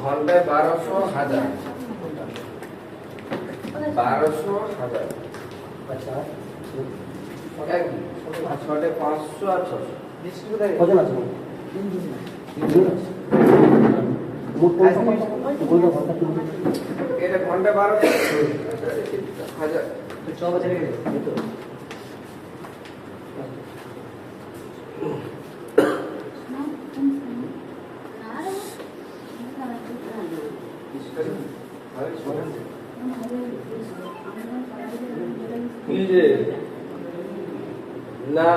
ঘন্টায় বারোশো হাজার। বারোশো হাজার। আচ্ছা। ছটে পাঁচশো আর ছশো। কজন আছে? এটা ঘণ্টা বারোশো। হাজার। ছ বছর কি যে না।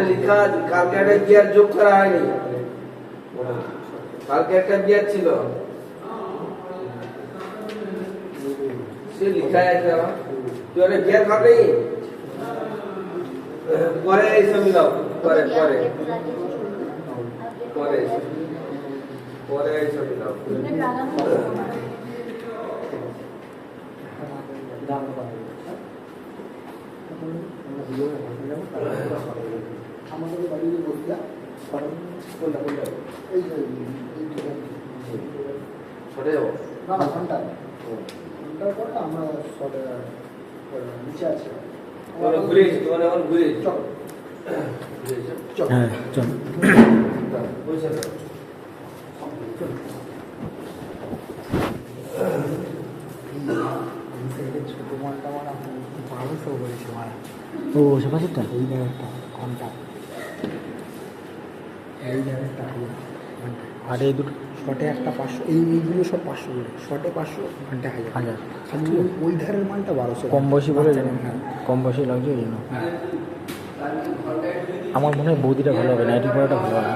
লেখা কালকে একটা গিয়ার যোগ করা হয়নি কালকে একটা গিয়ার ছিল সে লেখা আছে একটা গিয়ার খাবি পরে এসে মিলাও পরে পরে। পরে। পরে এসে মিলাও আমাদের বাড়ি বসিয়া এই যে যাব। না ঘণ্টা ঘণ্টার পরে আমরা সব নিচে আছে। তোমরা ঘুরে এসে এখন ঘুরে চল। হ্যাঁ চল। বসে থাকো। ছোট মালটা মানে বারোশো বলেছে মারা ও সে পাশেরটা এই জায়গাটা ঘণ্টা এই জায়গাটা আর এই দুটো শটে একটা পাঁচশো এই এইগুলো সব পাঁচশো করে। শটে পাঁচশো ঘণ্টা হাজার। হাজার। খালি ওই- ধারের মালটা বারোশো কম বয়সী বলে হ্যাঁ কম বয়সী লাগছে ওই জন্য। আমার মনে হয় বৌদিটা ভালো হবে নাইটি পড়াটা ভালো হবে।